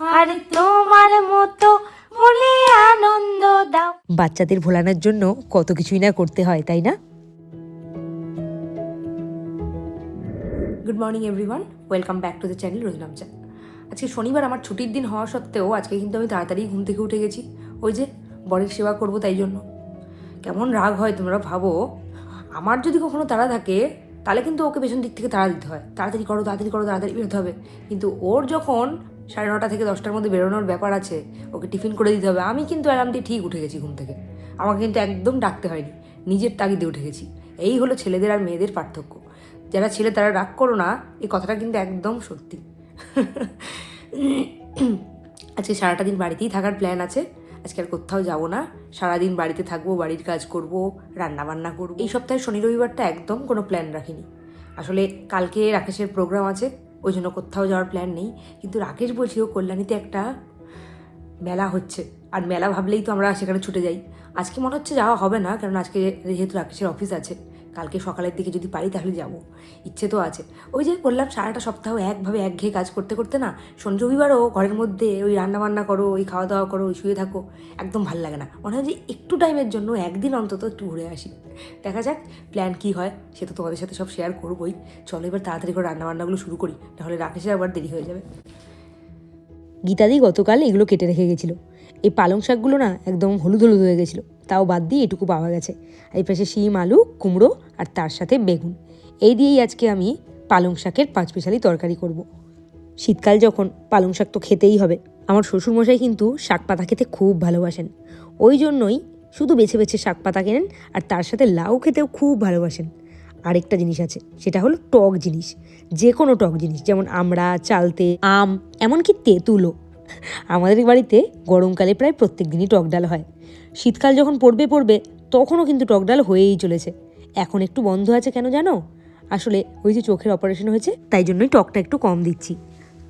আর তোমার মতো মনে আনন্দ দাও। বাচ্চাদের ভোলানোর জন্য কত কিছুই না করতে হয় তাই না? Good morning everyone welcome back to the channel Rojnamcha আজকে শনিবার আমার ছুটির দিন হওয়া সত্ত্বেও আজকে কিন্তু আমি তাড়াতাড়ি ঘুম থেকে উঠে গেছি। ওই যে বরের সেবা করব তাই জন্য। কেমন রাগ হয় তোমরা ভাবো। আমার যদি কখনো তাড়া থাকে তাহলে কিন্তু ওকে পেছন দিক থেকে তাড়া দিতে হয়। তাড়াতাড়ি করো তাড়াতাড়ি করো তাড়াতাড়ি বেরোতে হবে। কিন্তু ওর যখন সাড়ে নটা থেকে দশটার মধ্যে বেরোনোর ব্যাপার আছে, ওকে টিফিন করে দিতে হবে। আমি কিন্তু অ্যালার্ম দিয়ে ঠিক উঠে গেছি ঘুম থেকে। আমাকে কিন্তু একদম ডাকতে হয়নি, নিজের তাগিদে উঠে গেছি। এই হলো ছেলেদের আর মেয়েদের পার্থক্য। যারা ছেলে তারা রাগ করো না এই কথাটা কিন্তু একদম সত্যি। আজকে সারাটা দিন বাড়িতেই থাকার প্ল্যান আছে। আজকে আর কোথাও যাব না। সারাদিন বাড়িতে থাকব, বাড়ির কাজ করব রান্না বান্না করব। এই সপ্তাহে শনি রবিবারটা একদম কোনো প্ল্যান রাখিনি। আসলে কালকে রাকেশের প্রোগ্রাম আছে। ওই জন্য কোথাও যাওয়ার প্ল্যান নেই। কিন্তু রাকেশ বলছিল কল্যাণীতে একটা মেলা হচ্ছে। আর মেলা ভাবলেই তো আমরা সেখানে ছুটে যাই। আজকে মনে হচ্ছে যাওয়া হবে না কারণ আজকে যেহেতু রাকেশের অফিস আছে। কালকে সকালের দিকে যদি পারি তাহলে যাব। ইচ্ছে তো আছে। ওই যে বললাম, সারাটা সপ্তাহ একভাবে একঘেয়ে কাজ করতে করতে না, শনি রবিবারও ঘরের মধ্যে ওই রান্না বান্না করো, ওই খাওয়া দাওয়া করো, ওই শুয়ে থাকো, একদম ভালো লাগে না। মনে হয় যে একটু টাইমের জন্য একদিন অন্তত একটু ঘুরে আসি। দেখা যাক প্ল্যান কী হয়, সে তো তোমাদের সাথে সব শেয়ার করবোই। চলো এবার তাড়াতাড়ি করে রান্নাবান্নাগুলো শুরু করি তাহলে রাকেশের আবার দেরি হয়ে যাবে। গীতাদি গতকাল এগুলো কেটে রেখে গেছিল। এই পালং শাকগুলো না একদম হলুদ হলুদ হয়ে গেছিল। তাও বাদ দিয়ে এটুকু পাওয়া গেছে। আর এই পাশে শিম, আলু, কুমড়ো আর তার সাথে বেগুন। এই দিয়েই আজকে আমি পালং শাকের পাঁচ পেশালি তরকারি করব। শীতকাল যখন, পালং শাক তো খেতেই হবে। আমার শ্বশুরমশাই কিন্তু শাক পাতা খেতে খুব ভালোবাসেন। ওই জন্যই শুধু বেছে বেছে শাক পাতা কেনেন আর তার সাথে লাউ খেতেও খুব ভালোবাসেন। আরেকটা জিনিস আছে, সেটা হলো টক জিনিস। যে কোনো টক জিনিস, যেমন আমড়া, চালতে, আম, এমনকি তেঁতুলও। আমাদের বাড়িতে গরমকালে প্রায় প্রত্যেক দিনই টক ডাল হয়। শীতকাল যখন পড়বে পড়বে, তখনও কিন্তু টক ডাল হয়েই চলেছে। এখন একটু বন্ধ আছে কেন জানো? আসলে ওই যে চোখের অপারেশন হয়েছে, তাই জন্যই টকটা একটু কম দিচ্ছি।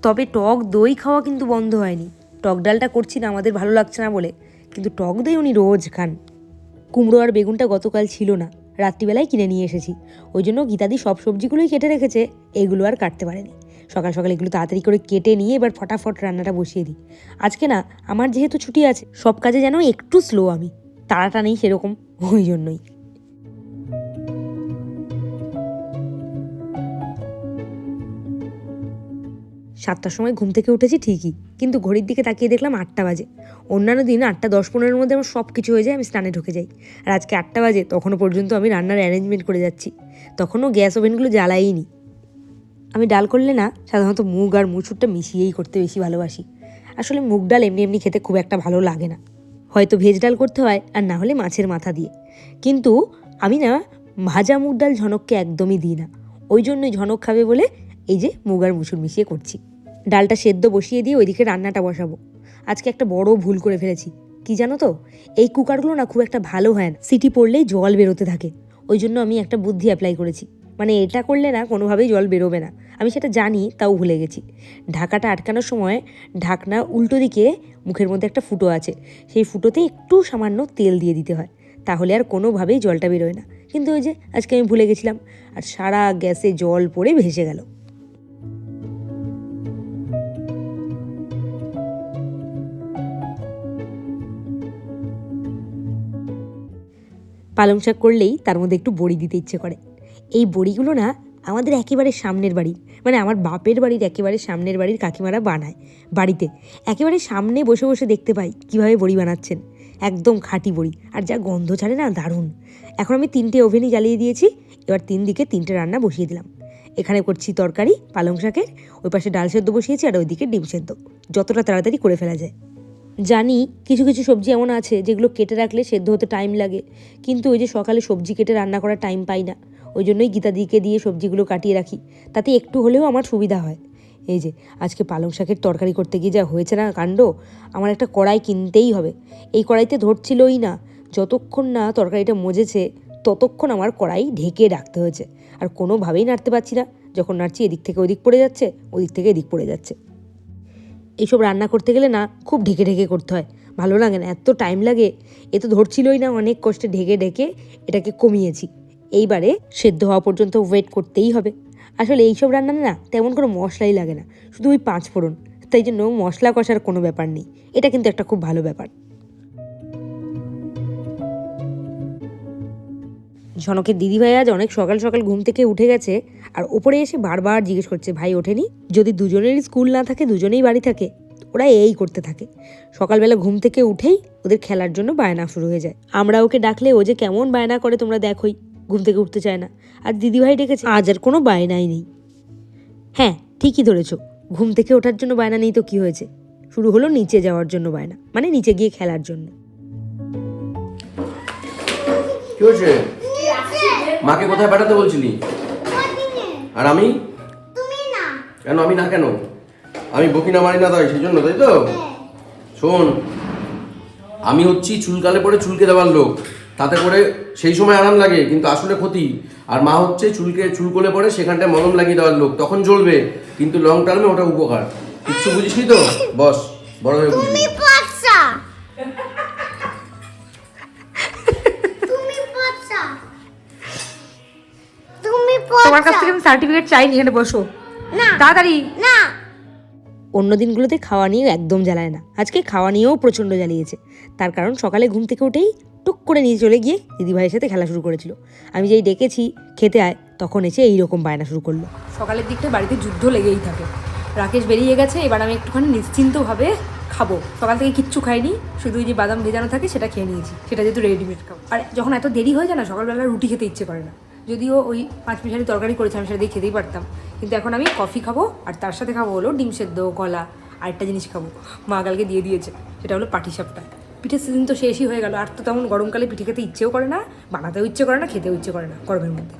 তবে টক দই খাওয়া কিন্তু বন্ধ হয়নি। টক ডালটা করছি না, আমাদের ভালো লাগছে না বলে। কিন্তু টক দই উনি রোজ খান। কুমড়ো আর বেগুনটা গতকাল ছিল না, রাত্রিবেলায় কিনে নিয়ে এসেছি। ওই জন্য গীতাদি সব সবজিগুলোই কেটে রেখেছে, এগুলো আর কাটতে পারেনি। সকাল সকাল এগুলো তাড়াতাড়ি করে কেটে নিয়ে এবার ফটাফট রান্নাটা বসিয়ে দিই। আজকে না, আমার যেহেতু ছুটি আছে, সব কাজে যেন একটু স্লো আমি। তাড়াটা নেই সেরকম, ওই জন্যই। সাতটার সময় ঘুম থেকে উঠেছি ঠিকই, কিন্তু ঘড়ির দিকে তাকিয়ে দেখলাম আটটা বাজে। অন্যান্য দিন আটটা, দশ পনেরোর মধ্যে আমার সব কিছু হয়ে যায়, আমি স্নানে ঢুকে যাই। আর আজকে আটটা বাজে, তখনও পর্যন্ত আমি রান্নার অ্যারেঞ্জমেন্ট করে যাচ্ছি। তখনও গ্যাস ওভেনগুলো জ্বালাইনি। আমি ডাল করলে না সাধারণত মুগ আর মুসুরটা মিশিয়েই করতে বেশি ভালোবাসি। আসলে মুগ ডাল এমনি এমনি খেতে খুব একটা ভালো লাগে না। হয়তো ভেজ ডাল করতে হয় আর না হলে মাছের মাথা দিয়ে। কিন্তু আমি না ভাজা মুগ ডাল ঝনককে একদমই দিই না। ওই জন্যই ঝনক খাবে বলে এই যে মুগ আর মুসুর মিশিয়ে করছি। ডালটা সেদ্ধ বসিয়ে দিয়ে ওইদিকে রান্নাটা বসাবো। আজকে একটা বড় ভুল করে ফেলেছি। কি জানো তো? এই কুকারগুলো না খুব একটা ভালো হয় না। সিটি পড়লেই জল বেরোতে থাকে। ওই জন্য আমি একটা বুদ্ধি অ্যাপ্লাই করেছি। মানে এটা করলে না কোনোভাবেই জল বেরোবে না। আমি সেটা জানি, তাও ভুলে গেছি। ঢাকাটা আটকানোর সময় ঢাকনা উল্টো দিকে মুখের মধ্যে একটা ফুটো আছে। সেই ফুটোতে একটু সামান্য তেল দিয়ে দিতে হয়। তাহলে আর কোনোভাবেই জলটা বেরোয় না। কিন্তু ওই যে আজকে আমি ভুলে গেছিলাম, আর সারা গ্যাসে জল পড়ে ভেসে গেল। পালং শাক করলেই তার মধ্যে একটু বড়ি দিতে ইচ্ছে করে। এই বড়িগুলো না আমাদের একেবারে সামনের বাড়ি। মানে আমার বাপের বাড়ির একেবারে সামনের বাড়ির কাকিমারা বানায় বাড়িতে। একেবারে সামনে বসে বসে দেখতে পাই কীভাবে বড়ি বানাচ্ছেন। একদম খাঁটি বড়ি। আর যা গন্ধ ছাড়ে না, দারুণ। এখন আমি তিনটে ওভেনই জ্বালিয়ে দিয়েছি, এবার তিন দিকে তিনটে রান্না বসিয়ে দিলাম। এখানে করছি তরকারি, পালং শাকের, ওই পাশে ডাল সেদ্ধ বসিয়েছি আর ওইদিকে ডিম সেদ্ধ। যতটা তাড়াতাড়ি করে ফেলা যায়। জানি কিছু কিছু সবজি এমন আছে যেগুলো কেটে রাখলে সেদ্ধ হতে টাইম লাগে, কিন্তু ওই যে সকালে সবজি কেটে রান্না করার টাইম পাই না। ওই জন্যই গীতাদিকে দিয়ে সবজিগুলো কাটিয়ে রাখি, তাতে একটু হলেও আমার সুবিধা হয়। এই যে, আজকে পালং শাকের তরকারি করতে গিয়ে যা হয়েছে না কাণ্ড, আমার একটা কড়াই কিনতেই হবে। এই কড়াইতে ধরছিলই না, যতক্ষণ না তরকারিটা মজেছে, ততক্ষণ আমার কড়াই ঢেকে রাখতে হয়েছে। আর কোনোভাবেই নাড়তে পারছি না, যখন নাড়ছি এদিক থেকে ওদিক পড়ে যাচ্ছে, ওদিক থেকে এদিক পড়ে যাচ্ছে। এইসব রান্না করতে গেলে না, খুব ঢেকে ঢেকে করতে হয়। ভালো লাগে না, এত টাইম লাগে। এ তো ধরছিলই না, অনেক কষ্টে ঢেকে ঢেকে এটাকে কমিয়েছি। এইবারে সেদ্ধ হওয়া পর্যন্ত ওয়েট করতেই হবে। আসলে এইসব রান্না না তেমন কোনো মশলাই লাগে না, শুধু ওই পাঁচ ফোড়ন। তাই জন্য মশলা কষার কোনো ব্যাপার নেই। এটা কিন্তু একটা খুব ভালো ব্যাপার। ঝনকের দিদিভাই আজ অনেক সকাল সকাল ঘুম থেকে উঠে গেছে আর ওপরে এসে বারবার জিজ্ঞেস করছে, ভাই, ওঠেনি? যদি দুজনেরই স্কুল না থাকে, দুজনেই বাড়ি থাকে, ওরা এই করতে থাকে। সকালবেলা ঘুম থেকে উঠেই ওদের খেলার জন্য বায়না শুরু হয়ে যায়। আমরা ওকে ডাকলে ও যে কেমন বায়না করে তোমরা দেখোই। ঘুম থেকে উঠতে চায় না। আর দিদিভাই ডেকেছে আজ আর কোনো বায়নাই নেই। হ্যাঁ ঠিকই ধরেছ ঘুম থেকে ওঠার জন্য বায়না নেই তো কি হয়েছে? শুরু হলো নিচে যাওয়ার জন্য বায়না মানে নিচে গিয়ে খেলার জন্য। কি হয়েছে? মাকে কোথায় পাঠাতে বলছিলি? আর আমি? কেন আমি না কেন? আমি বকি না মারি না তাই সেই জন্য তাই তো? শোন আমি হচ্ছি চুলকালে পরে চুলকে দেওয়ার লোক। তাতে করে সেই সময় আরাম লাগে কিন্তু আসলে ক্ষতি। আর মা হচ্ছে চুলকে চুলকলে পরে সেখানটায় মলম লাগিয়ে দেওয়ার লোক তখন জ্বলবে কিন্তু লং টার্মে ওটা উপকার। কিচ্ছু বুঝিসনি তো? বস বড় হয়ে বুঝবি তুমি পচা। তুমি পচা। তুমি তোমার কাছ থেকে আমি সার্টিফিকেট চাইনি এখানে বসো। না। তাড়াতাড়ি। না। অন্য দিনগুলোতে খাওয়া নিয়ে একদম জ্বালায় না। আজকে খাওয়া নিয়েও প্রচণ্ড জ্বালিয়েছে। তার কারণ সকালে ঘুম থেকে উঠেই টুক করে নিয়ে চলে গিয়ে দিদিভাইয়ের সাথে খেলা শুরু করেছিল। আমি যেই ডেকেছি খেতে আয়, তখন এসে এইরকম বায়না শুরু করল। সকালের দিকটা বাড়িতে যুদ্ধ লেগেই থাকে। রাকেশ বেরিয়ে গেছে, এবার আমি একটুখানি নিশ্চিন্তভাবে খাব। সকাল থেকে কিচ্ছু খাইনি, শুধু যে বাদাম ভেজানো থাকে সেটা খেয়ে নিয়েছি। সেটা যেহেতু রেডিমেড খাব। আর যখন এত দেরি হয়ে যায় না, সকালবেলা রুটি খেতে ইচ্ছে করে না। যদিও ওই পাঁচ মিশালি তরকারি করেছে, আমি সেটা দিয়ে খেতেই পারতাম। কিন্তু এখন আমি কফি খাব, আর তার সাথে খাব হলো ডিম সেদ্ধ, কলা, আরেকটা জিনিস খাব। মা কালকে দিয়ে দিয়েছে, সেটা হলো পাটিসাপটা। পিঠের সিজন তো শেষই হয়ে গেল। আর তো তেমন গরমকালে পিঠে খেতে ইচ্ছেও করে না, বানাতেও ইচ্ছে করে না, খেতেও ইচ্ছে করে না গরমের মধ্যে।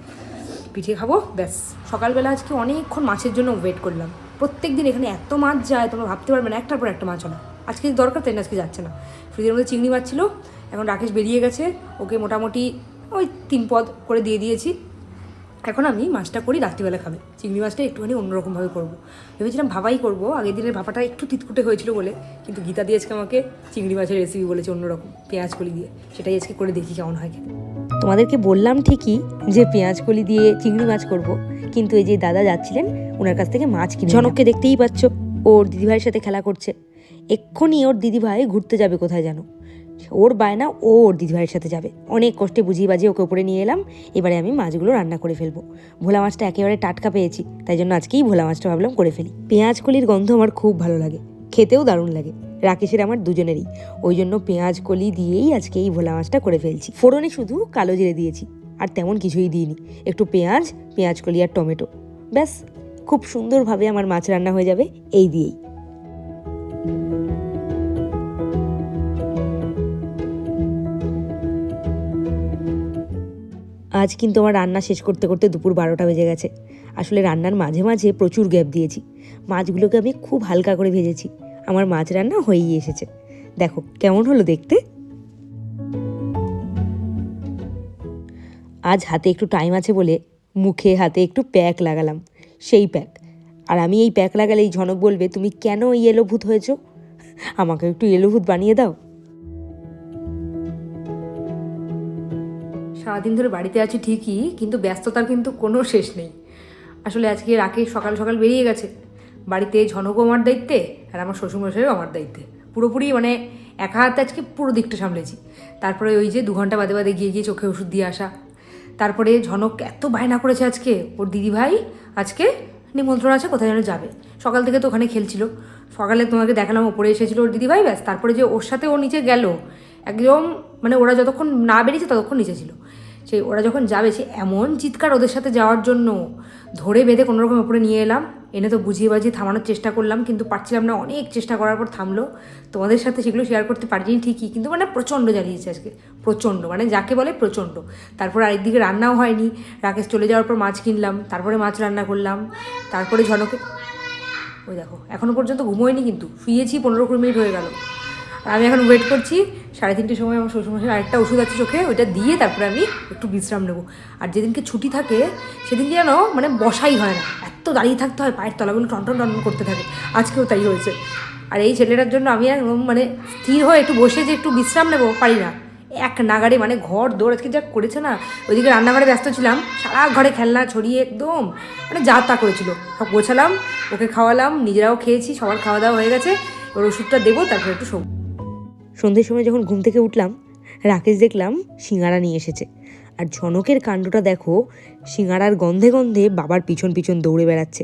পিঠে খাব, ব্যাস। সকালবেলা আজকে অনেকক্ষণ মাছের জন্য ওয়েট করলাম। প্রত্যেক দিন এখানে এত মাছ যায়, তোমরা ভাবতে পারবে না, একটার পর একটা মাছ না আজকে দরকার তাই না, আজকে যাচ্ছে না। ফ্রিজের মধ্যে চিংড়ি মাছ ছিল, এখন রাকেশ বেরিয়ে গেছে, ওকে মোটামুটি ওই তিন পদ করে দিয়ে দিয়েছি। এখন আমি মাছটা করি রাত্রিবেলা খাবে। চিংড়ি মাছটা একটুখানি অন্যরকমভাবে করব। ভেবেছিলাম ভাবাই করব। আগের দিনের ভাপাটা একটু তিতকুটে হয়েছিল বলে, কিন্তু গীতা দিয়ে আজকে আমাকে চিংড়ি মাছের রেসিপি বলেছে অন্যরকম, পেঁয়াজ কলি দিয়ে। সেটাই আজকে করে দেখি কেমন হয় তোমাদেরকে বললাম ঠিকই যে পেঁয়াজ কলি দিয়ে চিংড়ি মাছ করব, কিন্তু এই যে দাদা যাচ্ছিলেন ওনার কাছ থেকে মাছ কিনে ঝনককে দেখতেই পাচ্ছ, ওর দিদিভাইয়ের সাথে খেলা করছে। এক্ষুনি ওর দিদিভাই ঘুরতে যাবে কোথায় জানো ওর বায়না ও ওর দিদিভাইয়ের সাথে যাবে। অনেক কষ্টে বুঝিয়ে বাজিয়ে ওকে উপরে নিয়ে এলাম। এবারে আমি মাছগুলো রান্না করে ফেলব। ভোলা মাছটা একেবারে টাটকা পেয়েছি, তাই জন্য আজকেই ভোলা মাছটা ভাবলাম করে ফেলি। পেঁয়াজ কলির গন্ধ আমার খুব ভালো লাগে, খেতেও দারুণ লাগে। রাকেশের আমার দুজনেরই। ওই জন্য পেঁয়াজ কলি দিয়েই আজকে এই ভোলা মাছটা করে ফেলছি। ফোড়নে শুধু কালো জিরে দিয়েছি, আর তেমন কিছুই দিইনি। একটু পেঁয়াজ পেঁয়াজ কলি আর টমেটো। ব্যাস, খুব সুন্দরভাবে আমার মাছ রান্না হয়ে যাবে, এই দিয়েই। আজ কিন্তু আমার রান্না শেষ করতে করতে দুপুর বারোটা বেজে গেছে। আসলে রান্নার মাঝে মাঝে প্রচুর গ্যাপ দিয়েছি। মাছগুলোকে আমি খুব হালকা করে ভেজেছি। আমার মাছ রান্না হয়েই এসেছে। দেখো, কেমন হলো দেখতে? আজ হাতে একটু টাইম আছে বলে মুখে হাতে একটু প্যাক লাগালাম। সেই প্যাক। আর আমি এই প্যাক লাগালে এই ঝনক বলবে, তুমি কেন এই এলোভূত হয়েছো? আমাকে একটু এলোভূত বানিয়ে দাও। সারাদিন ধরে বাড়িতে আছি ঠিকই, কিন্তু ব্যস্ততার কিন্তু কোনো শেষ নেই। আসলে আজকে রাকেশ সকাল সকাল বেরিয়ে গেছে। বাড়িতে ঝনকও আমার দায়িত্বে আর আমার শ্বশুরমশাইও আমার দায়িত্বে। পুরোপুরি মানে একা হাতে আজকে পুরো দিকটা সামলেছি। তারপরে ওই যে দু ঘণ্টা বাদে বাদে গিয়ে গিয়ে চোখে ওষুধ দিয়ে আসা। তারপরে ঝনক এত বায়না করেছে আজকে, ওর দিদিভাই আজকে নিমন্ত্রণ আছে কোথায় যেন যাবে। সকাল থেকে তো ওখানে খেলছিল। সকালে তোমাকে দেখালাম, ওপরে এসেছিল ওর দিদিভাই, ব্যাস, তারপরে যে ওর সাথে ও নিচে গেল, একদম মানে ওরা যতক্ষণ না বেরিয়েছে ততক্ষণ নিচে ছিল। সেই ওরা যখন যাবে সে এমন চিৎকার ওদের সাথে যাওয়ার জন্য ধরে বেঁধে কোনোরকম ওপরে নিয়ে এলাম, এনে তো বুঝিয়ে বাজিয়ে থামানোর চেষ্টা করলাম, কিন্তু পারছিলাম না, অনেক চেষ্টা করার পর থামলো। তোমাদের সাথে সেগুলো শেয়ার করতে পারিনি ঠিকই, কিন্তু মানে প্রচণ্ড জ্বালিয়েছে আজকে, প্রচণ্ড মানে যাকে বলে প্রচণ্ড। তারপর আরেকদিকে রান্নাও হয়নি, রাকেশ চলে যাওয়ার পর মাছ কিনলাম, তারপরে মাছ রান্না করলাম, তারপরে ঝনকে ওই দেখো এখনও পর্যন্ত ঘুমোয়নি কিন্তু, শুয়েছি পনেরো কুড়ি মিনিট হয়ে গেল। আমি এখন ওয়েট করছি, সাড়ে তিনটের সময় আমার শ্বশুরমশাই আরেকটা ওষুধ আছে চোখে, ওইটা দিয়ে তারপরে আমি একটু বিশ্রাম নেব। আর যেদিনকে ছুটি থাকে সেদিন যেন মানে বসাই হয় না, এত দাঁড়িয়ে থাকতে হয়, পায়ের তলাগুলো টনটন টনটন করতে থাকে, আজকেও তাই হয়েছে। আর এই ছেলেটার জন্য আমি একদম মানে স্থির হয়ে একটু বসে যে একটু বিশ্রাম নেব, পারি না। এক নাগারে মানে ঘর দৌড় আজকে যা করেছে না, ওইদিকে রান্নাঘরে ব্যস্ত ছিলাম, সারা ঘরে খেলনা ছড়িয়ে একদম মানে যা তা করেছিল। সব গোছালাম, ওকে খাওয়ালাম, নিজেরাও খেয়েছি, সবার খাওয়া দাওয়া হয়ে গেছে ওর ওষুধটা দেবো, তারপরে একটু শোব। সন্ধ্যের সময় যখন ঘুম থেকে উঠলাম রাকেশ দেখলাম সিঙ্গারা নিয়ে এসেছে। আর ঝনকের কাণ্ডটা দেখো সিঙ্গারার গন্ধে গন্ধে বাবার পিছন পিছন দৌড়ে বেড়াচ্ছে।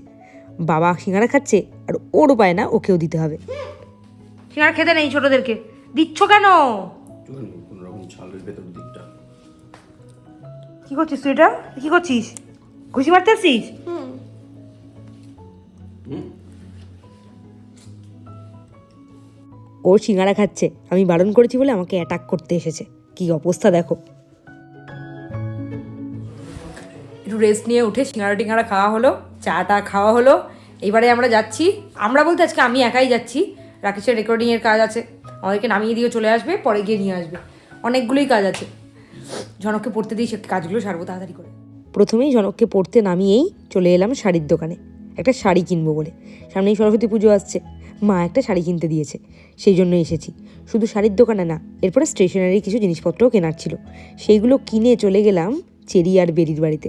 বাবা সিঙ্গারা খাচ্ছে আর ওর উপায় না ওকেও দিতে হবে। সিঙ্গারা খেতে নেই ছোটদেরকে। দিচ্ছ কেন? কি করছিস তুই এটা? কি করছিস? ঘুষি মারতে আসছিস ও সিঙ্গারা খাচ্ছে। আমি বারণ করেছি বলে আমাকে অ্যাটাক করতে এসেছে। কি অবস্থা দেখো। একটু রেস্ট নিয়ে উঠে সিঙ্গারা টিঙ্গারা খাওয়া হলো চাটা খাওয়া হলো। এবারে আমরা যাচ্ছি। আমরা বলতে আজকে আমি একাই যাচ্ছি। রাকেশের রেকর্ডিংয়ের কাজ আছে। আমাদেরকে নামিয়ে দিয়ে চলে আসবে পরে গিয়ে নিয়ে আসবে। অনেকগুলোই কাজ আছে। জনককে পড়তে দিই সে কাজগুলো সারবো তাড়াতাড়ি করে। প্রথমেই জনককে পড়তে নামিয়েই চলে এলাম শাড়ির দোকানে। একটা শাড়ি কিনবো বলে। সামনেই সরস্বতী পুজো আসছে। মা একটা শাড়ি কিনতে দিয়েছে সেই জন্য এসেছি। শুধু শাড়ির দোকানে না এরপরে স্টেশনারি কিছু জিনিসপত্রও কেনার ছিল। সেইগুলো কিনে চলে গেলাম চেরি আর বেরির বাড়িতে।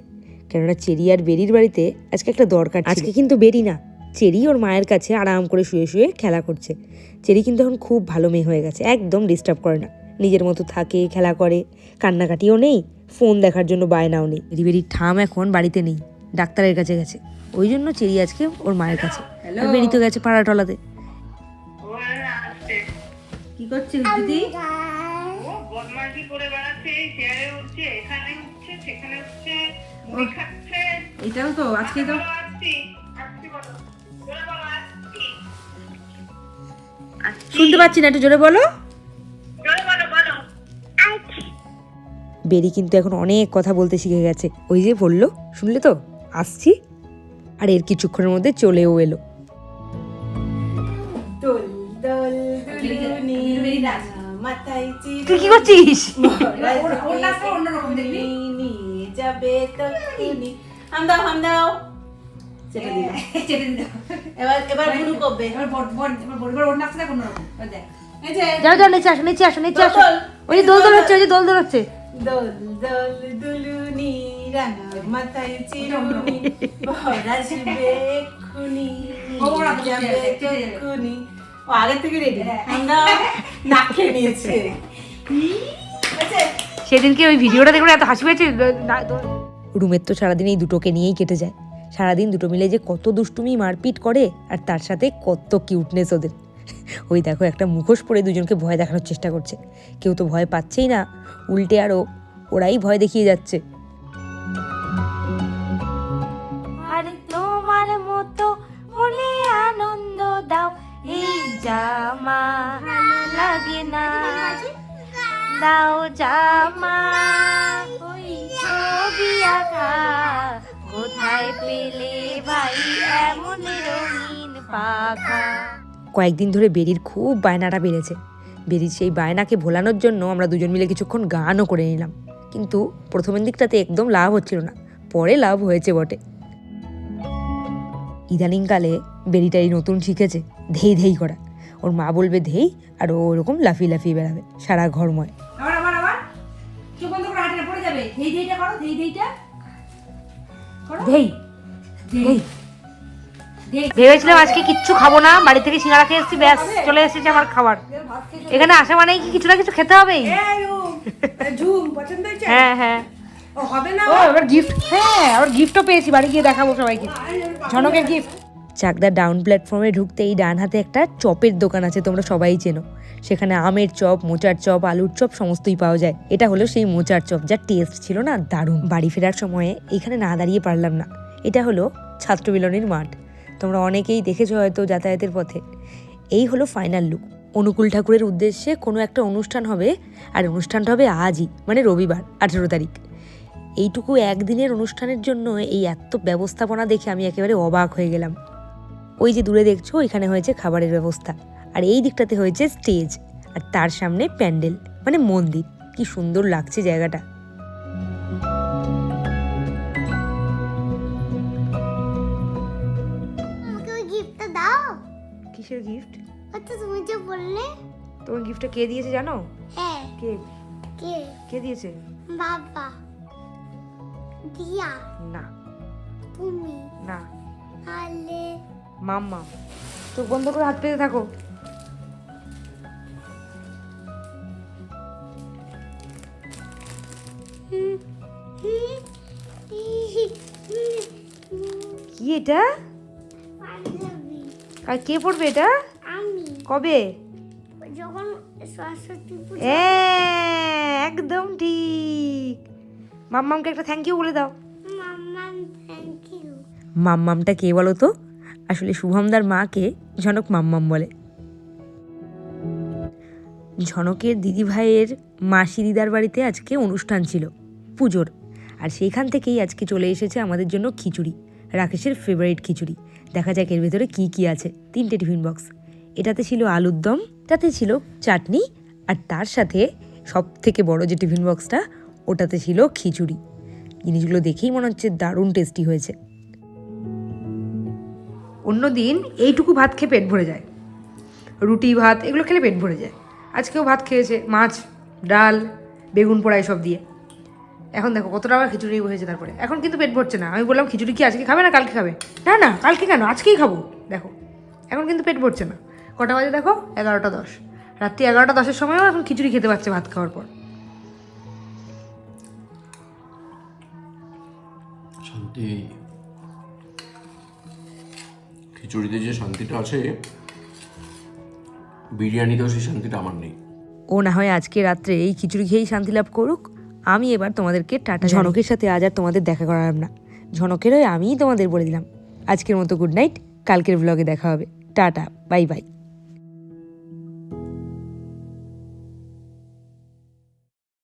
কেননা চেরি আর বেরির বাড়িতে আজকে একটা দরকার আজকে কিন্তু বেরি না। চেরি ওর মায়ের কাছে আরাম করে শুয়ে শুয়ে খেলা করছে। চেরি কিন্তু এখন খুব ভালো মেয়ে হয়ে গেছে একদম ডিস্টার্ব করে না। নিজের মতো থাকে খেলা করে কান্নাকাটিও নেই ফোন দেখার জন্য বায়নাও নেই। বেরি বেরির ঠাম এখন বাড়িতে নেই ডাক্তারের কাছে গেছে। ওই জন্য চেরি আজকে ওর মায়ের কাছে। আর বেরি তো গেছে পাড়া টলাতে কি করছিস দিদি? ও করে বেড়াচ্ছে চেয়ারে উঠছে এখানে উঠছে সেখানে উঠছে মুড়ি খাচ্ছে। এটাও তো আজকে তো শুনতে পাচ্ছি না একটু জোরে বলো। বলো বলো। বেরি কিন্তু এখন অনেক কথা বলতে শিখে গেছে। ওই যে বলল শুনলে তো? আসছি। আর এর কিছুক্ষণের মধ্যে চলেও এলো। তুই কি করছিস যাবে তো তুমি হাম দাও হাম দাও চেটে দিলাম এবার এবার গুরু করবে এই যে যাও যাও নিচে আসো নিচে আসো নিচে আসো ওই যে দোল দোল হচ্ছে ওই যে দোল দোল হচ্ছে দোল দোল দুলুনি রাঙা মাথায় চিরুনি ভরা শিবে খুনি যাবে তক্ষুনি ও আগে থেকে রেডি আমরা নাক খেয়ে নিয়েছে। সেদিনকে ওই ভিডিওটা দেখে এত হাসি পেয়েছে রুমের তো সারাদিন এই দুটোকে নিয়েই কেটে যায়। সারাদিন দুটো মিলে যে কত দুষ্টুমি মারপিট করে আর তার সাথে কত কিউটনেস ওদের। ওই দেখো একটা মুখোশ পরে দুজনকে ভয় দেখানোর চেষ্টা করছে। কেউ তো ভয় পাচ্ছেই না। উল্টে আরও ওরাই ভয় দেখিয়ে যাচ্ছে। জামা ভালো লাগে না। দাও জামা। ওই ছবি আঁকা। কোথায় পেলে ভাই? এমন রঙিন পাখা। কয়েকদিন ধরে বেরির খুব বায়নাটা বেড়েছে। বেরির সেই বায়নাকে ভোলানোর জন্য আমরা দুজন মিলে কিছুক্ষণ গানও করে নিলাম। কিন্তু প্রথমের দিকটাতে একদম লাভ হচ্ছিল না। পরে লাভ হয়েছে বটে। ইদানিংকালে বেরিটাই নতুন শিখেছে ধেই ধেই করা। ওর মা বলবে ধেই আর ও ওরকম লাফিয়ে লাফিয়ে বেড়াবে সারা ঘরময়। ভেবেছিলাম আজকে কিচ্ছু খাব না বাড়ি থেকে সিঙ্গারা খেয়ে এসেছি ব্যাস চলে এসেছে আমার খাবার। এখানে আসা মানেই কি কিছু না কিছু খেতে হবেই হয়েছে? হ্যাঁ হ্যাঁ। ও হবে না? ও এবার গিফট হ্যাঁ আবার গিফটও পেয়েছি বাড়ি গিয়ে দেখাবো সবাইকে। ঝনকের গিফট চাকদা ডাউন প্ল্যাটফর্মে ঢুকতে এই ডান হাতে একটা চপের দোকান আছে, তোমরা সবাই চেনো। সেখানে আমের চপ, মোচার চপ, আলুর চপ সমস্তই পাওয়া যায়। এটা হলো সেই মোচার চপ, যার টেস্ট ছিল না, দারুণ। বাড়ি ফেরার সময়ে এখানে না দাঁড়িয়ে পারলাম না। এটা হলো ছাত্র মিলনের মাঠ। তোমরা অনেকেই দেখেছ হয়তো যাতায়াতের পথে। এই হলো ফাইনাল লুক অনুকূল ঠাকুরের উদ্দেশ্যে কোনো একটা অনুষ্ঠান হবে, আর অনুষ্ঠানটা হবে আজই মানে রবিবার, আঠেরো তারিখ। এইটুকু একদিনের অনুষ্ঠানের জন্য এই এত ব্যবস্থাপনা দেখে আমি একেবারে অবাক হয়ে গেলাম। ওই যে দূরে দেখছ ওইখানে হয়েছে খাবারের ব্যবস্থা। আর এই দিকটাতে হয়েছে স্টেজ আর তার সামনে প্যান্ডেল মানে মন্দির। কি সুন্দর লাগছে জায়গাটা। কিসের গিফট আচ্ছা তুমি যে বললে। তোমার গিফটটা কে দিয়েছে জানো? হ্যাঁ। কে? কে? কে দিয়েছে? বাবা। দিয়া। না। তুমি। না। তাহলে মাম্মা চোখ বন্ধ করে হাত পেতে থাকো। কি এটা? আর কে পড়বে এটা? কবে? যখন হ্যাঁ একদম ঠিক। মাম্মামকে একটা থ্যাংক ইউ বলে দাও। মাম্মা থ্যাংক ইউ মাম্মামটা কে বলো তো? আসলে শুভমদার মাকে ঝনক মাম্মাম বলে। ঝনকের দিদি ভাইয়ের মাসি দিদার বাড়িতে আজকে অনুষ্ঠান ছিল, পুজোর। আর সেইখান থেকেই আজকে চলে এসেছে আমাদের জন্য খিচুড়ি, রাকেশের ফেভারিট খিচুড়ি। দেখা যাক এর ভেতরে কি কি আছে, তিনটে টিফিন বক্স এটাতে ছিল আলুর দম এটাতে ছিল চাটনি, আর তার সাথে সব থেকে বড় যে টিফিন বক্সটা ওটাতে ছিল খিচুড়ি। জিনিসগুলো দেখেই মনে হচ্ছে দারুণ টেস্টি হয়েছে। অন্যদিন এইটুকু ভাত খেয়ে পেট ভরে যায়। রুটি, ভাত, এগুলো খেলে পেট ভরে যায়। আজকেও ভাত খেয়েছে, মাছ, ডাল, বেগুন পোড়া সব দিয়ে। এখন দেখো কতটা আবার খিচুড়ি হয়েছে তারপরে। এখন কিন্তু পেট ভরছে না। আমি বললাম, খিচুড়ি কি আজকে খাবে না কালকে খাবে? না না, কালকে কেন? আজকেই খাব। দেখো, এখন কিন্তু পেট ভরছে না। কটা বাজে দেখো? এগারোটা দশ। রাত্রি এগারোটা দশের সময়ও এখন খিচুড়ি খেতে পারছে ভাত খাওয়ার পর। শান্তি। খিচুড়িতে যে শান্তিটা আছে বিরিয়ানিতেও সেই শান্তিটা আমার নেই। ও না হয় আজকে রাত্রে এই খিচুড়ি খেয়েই শান্তি লাভ করুক। আমি এবার তোমাদেরকে টাটা ঝনকের সাথে আজ আর তোমাদের দেখা করালাম না। ঝনকের হয়ে আমিই তোমাদের বলে দিলাম। আজকের মতো গুড নাইট কালকের ব্লগে দেখা হবে। Tata bye bye